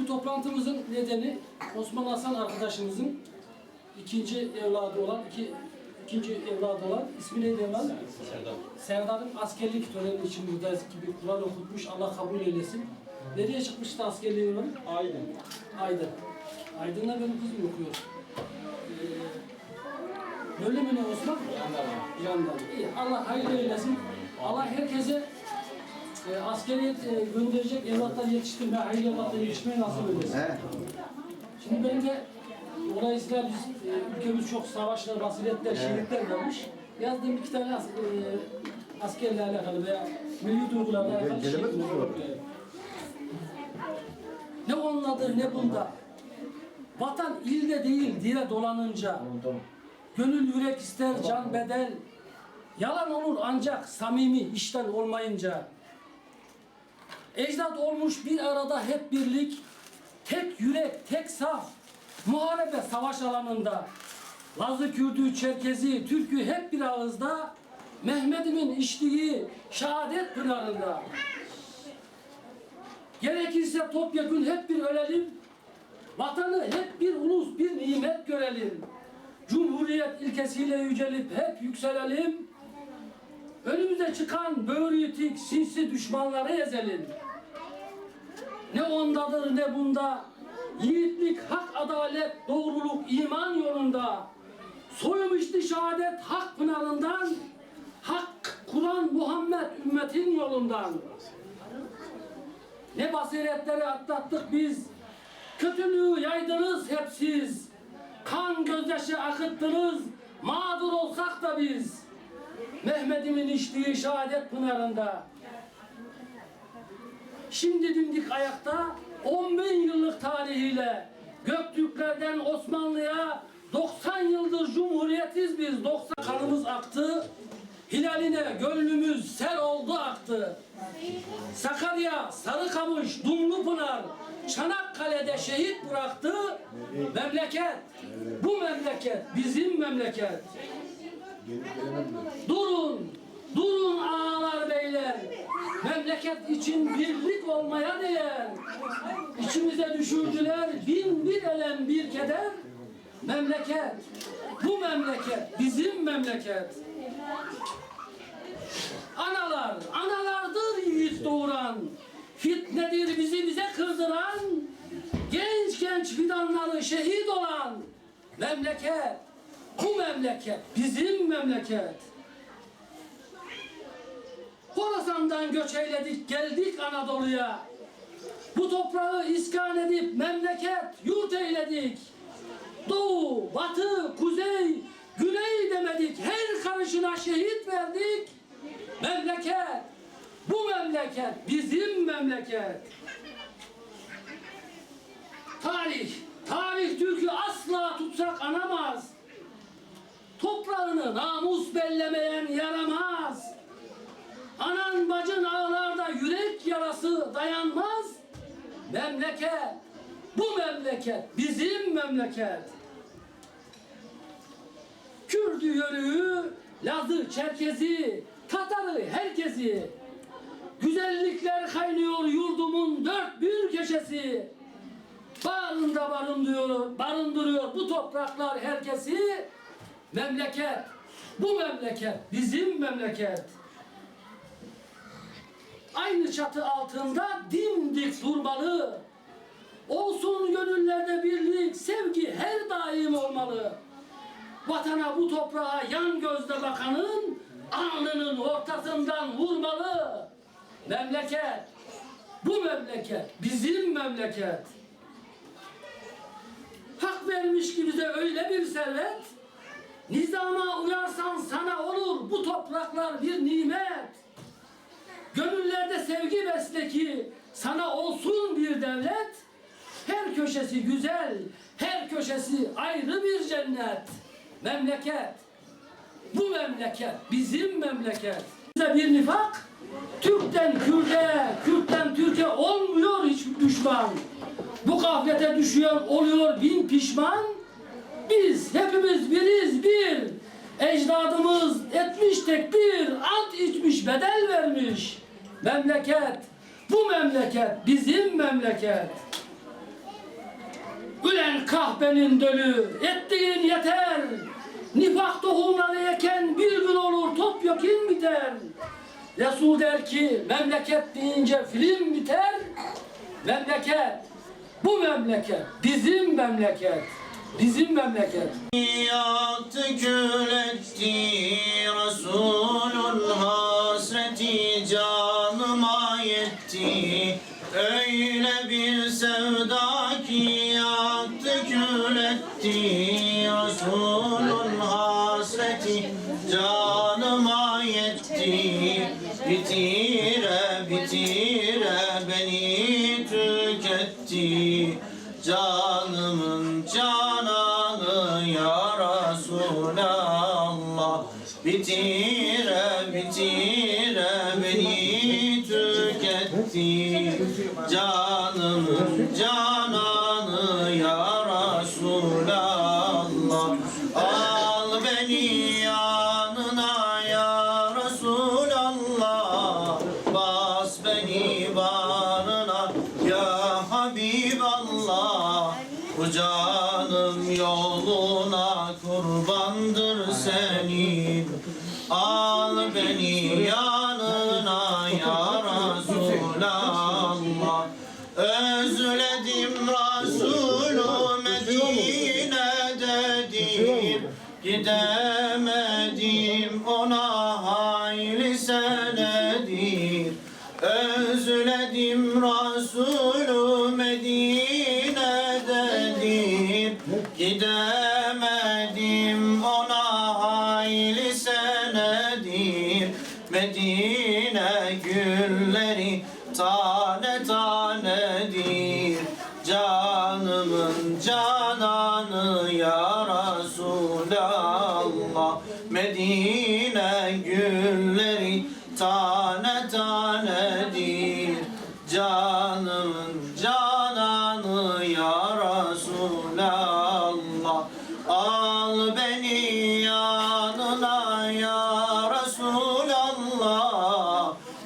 Bu toplantımızın nedeni Osman Hasan arkadaşımızın ikinci evladı olan, iki, ikinci evladı olan, ismi neydi evladı? Serdar. Serdar'ın askerlik töreni için buradayız gibi Kur'an okutmuş, Allah kabul eylesin. Nereye çıkmıştı askerliği yılın? Aydın. Aydın. Aydın'da benim kızım okuyor. Ee, öyle mi ne Osman? Yandarma. Yandan. İyi. Allah hayırlı eylesin. Allah herkese e, askeriye e, gönderecek evlatlar yetiştirme, hayırlı evlatlar yetiştirmeyi nasip eylesin. He. Şimdi benim de dolayısıyla biz, e, ülkemiz çok savaşlar, basiretler, şehitler vermiş. Yazdığım iki tane as, e, askerle alakalı veya milli duygularla alakalı Gelemez şiirler mi bu? var. Evet. Ne onladır ne bunda. Vatan ilde değil diye dolanınca. Gönül yürek ister can bedel. Yalan olur ancak samimi işten olmayınca. Ecdat olmuş bir arada hep birlik. Tek yürek, tek saf. Muharebe savaş alanında. Lazı, Kürdü, Çerkezi, Türk'ü hep bir ağızda. Mehmet'imin içtiği şehadet pınarında. Gerekirse topyekun hep bir ölelim. Vatanı hep bir ulus, bir nimet görelim. Cumhuriyet ilkesiyle yücelip hep yükselelim. Önümüze çıkan böğür yitik, sinsi düşmanları ezelim. Ne ondadır ne bunda. Yiğitlik, hak, adalet, doğruluk, iman yolunda. Soyumuştu şehadet hak pınarından. Hak, Kur'an, Muhammed ümmetin yolundan. Ne basiretleri atlattık biz. Kötülüğü yaydınız hep siz. Kan gözyaşı akıttınız. Mağdur olsak da biz. Mehmet'imin içtiği şehadet pınarında. Şimdi dimdik ayakta 10 bin yıllık tarihiyle Göktürklerden Osmanlı'ya 90 yıldır cumhuriyetiz biz. 90 kanımız aktı. Hilaline gönlümüz sel oldu aktı. Sakarya, Sarıkamış, Dumlupınar, Çanakkale'de şehit bıraktı. Memleket, bu memleket bizim memleket. Durun, durun ağalar beyler. Memleket için birlik olmaya değer. İçimize düşürdüler bin bir elem bir keder. Memleket, bu memleket bizim memleket. Analar, analardır yiğit doğuran. Fitnedir bizi bize kırdıran. Genç genç fidanları şehit olan. Memleket, bu memleket, bizim memleket. Horasan'dan göç eyledik, geldik Anadolu'ya. Bu toprağı iskan edip memleket, yurt eyledik. Doğu, batı, kuzey, güney demedik. Her karışına şehit verdik. Memleket, bu memleket, bizim memleket. Tarih, tarih Türk'ü asla tutsak anamaz. Toprağını namus bellemeyen yaramaz. Anan bacın ağlarda yürek yarası dayanmaz. Memleket, bu memleket, bizim memleket. Kürdü yörüğü, Lazı, Çerkezi, Tatarı, herkesi. Güzellikler kaynıyor yurdumun dört bir köşesi. Bağrında barındırıyor, barındırıyor bu topraklar herkesi. Memleket, bu memleket, bizim memleket. Aynı çatı altında dimdik durmalı. Olsun gönüllerde birlik, sevgi her daim olmalı. Vatana bu toprağa yan gözle bakanın alnının ortasından vurmalı. Memleket, bu memleket, bizim memleket. Hak vermiş ki bize öyle bir servet, nizama uyarsan sana olur bu topraklar bir nimet. Gönüllerde sevgi besle ki sana olsun bir devlet. Her köşesi güzel, her köşesi ayrı bir cennet. Memleket, bu memleket, bizim memleket. Bize bir nifak, Türk'ten Kürt'e, Kürt'ten Türk'e olmuyor hiç düşman. Bu gaflete düşüyor, oluyor bin pişman. Biz hepimiz biriz bir. Ecdadımız etmiş tekbir, ant içmiş, bedel vermiş. Memleket, bu memleket, bizim memleket. Ülen kahpenin dölü, ettiğin yeter. Nifak tohumları eken bir gün olur topyekun biter. Resul der ki memleket deyince film biter. Memleket, bu memleket, bizim memleket, bizim memleket. Yaktı kül Resulün hasreti canıma yetti Öyle bir sevda ki yaktı kül Resulün hasreti canıma yetti Bitire Canımın cananı ya Resulallah. Al beni yanına ya Resulallah. Bas beni bağrına ya Habiballah. Bu canım yoluna kurbandır senin. Al beni yanına Gidemedim ona hayli senedir. Özledim Resulü Medine'dedir. Gidemedim ona hayli senedir. Medine gülleri tane tanedir Canımın cananı ya Resulallah. Al beni yanına ya Resulallah.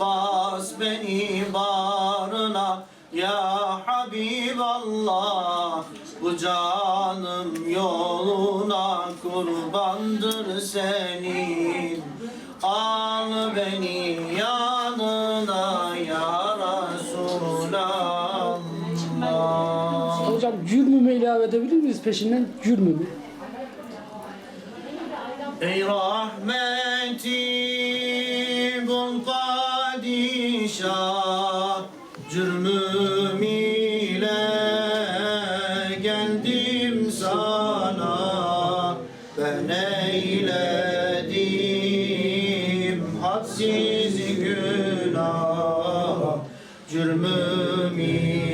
Bas beni bağrına ya Habiballah. Bu canım yoluna kurbandır senin. Al beni yanına ilave edebilir miyiz peşinden cürmümü? Ey rahmeti bul padişah Cürmüm ile geldim sana Ben eyledim hadsiz günah Cürmüm ile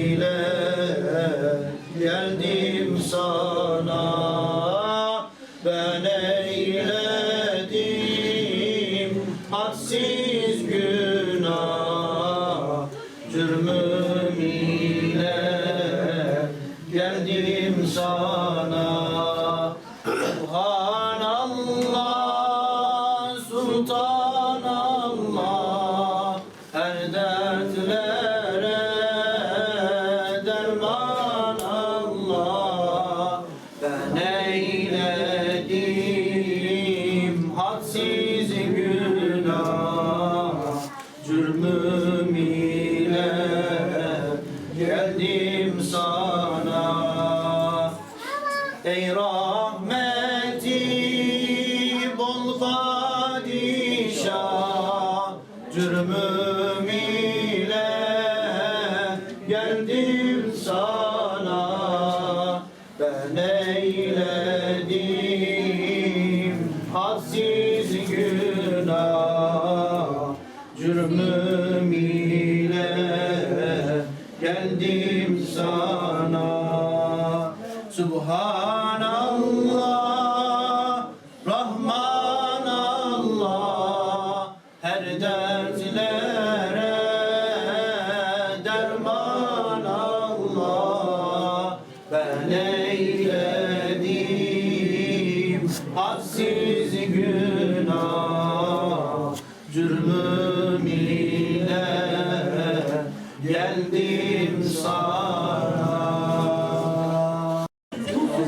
padişah Cürmüm ile geldim sana. Ben eyledim hadsiz günah. Cürmüm